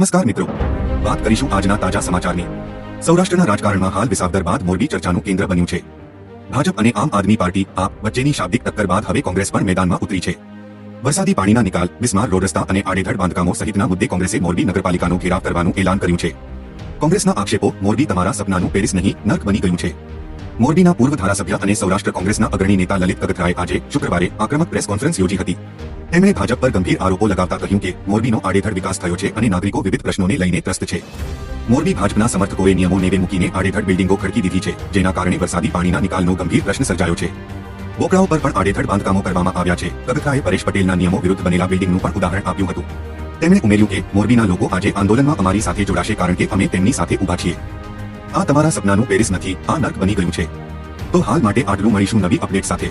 નમસ્કાર મિત્રો. વાત કરીશું આજના તાજા સમાચારની. સૌરાષ્ટ્રના રાજકારણમાં હાલ વિસાવદર બાદ મોરબી ચર્ચાનું કેન્દ્ર બન્યું છે. ભાજપ અને આમ આદમી પાર્ટી આપ વચ્ચેની શાબ્દિક ટક્કર બાદ હવે કોંગ્રેસ પણ મેદાનમાં ઉતરી છે. વરસાદી પાણીના નિકાલ, બિસ્માર, રોડ રસ્તા અને આડેધડ બાંધકામો સહિતના મુદ્દે કોંગ્રેસે મોરબી નગરપાલિકાનો ઘેરાવ કરવાનું એલાન કર્યું છે. કોંગ્રેસના આક્ષેપો મોરબી તમારા સપનાનું પેરિસ નહીં, નર્ક બની ગયું છે. મોરબીના પૂર્વ ધારાસભ્ય અને સૌરાષ્ટ્ર કોંગ્રેસના અગ્રણી નેતા લલિત કગથરાએ આજે શુક્રવારે આક્રમક પ્રેસ કોન્ફરન્સ યોજી હતી. તેમણે ભાજપ પર ગંભીર આરોપો લગાવતા કહ્યું કે મોરબીનો આડેધડ વિકાસ થયો છે અને નાગરિકો વિવિધ પ્રશ્નોને લઈને ત્રસ્ત છે. મોરબી ભાજપના સમર્થકોએ નિયમો નેવે મૂકીને આડેધડ બિલ્ડિંગો ખડકી દીધી છે, જેના કારણે વરસાદી પાણીના નિકાલનો ગંભીર પ્રશ્ન સર્જાયો છે. બોકડાઓ પર પણ આડેધડ બાંધકામો કરવામાં આવ્યા છે. કગથાએ પરેશ પટેલના નિયમો વિરુદ્ધ બનેલા બિલ્ડિંગનું પણ ઉદાહરણ આપ્યું હતું. તેમણે ઉમેર્યું કે મોરબીના લોકો આજે આંદોલનમાં અમારી સાથે જોડાશે કારણ કે અમે તેમની સાથે ઊભા છીએ. આ તમારા સપનાનું પેરિસ નથી, આ નર્ક બની ગયું છે. તો હાલ માટે આટલું મળીશું નવી અપડેટ સાથે.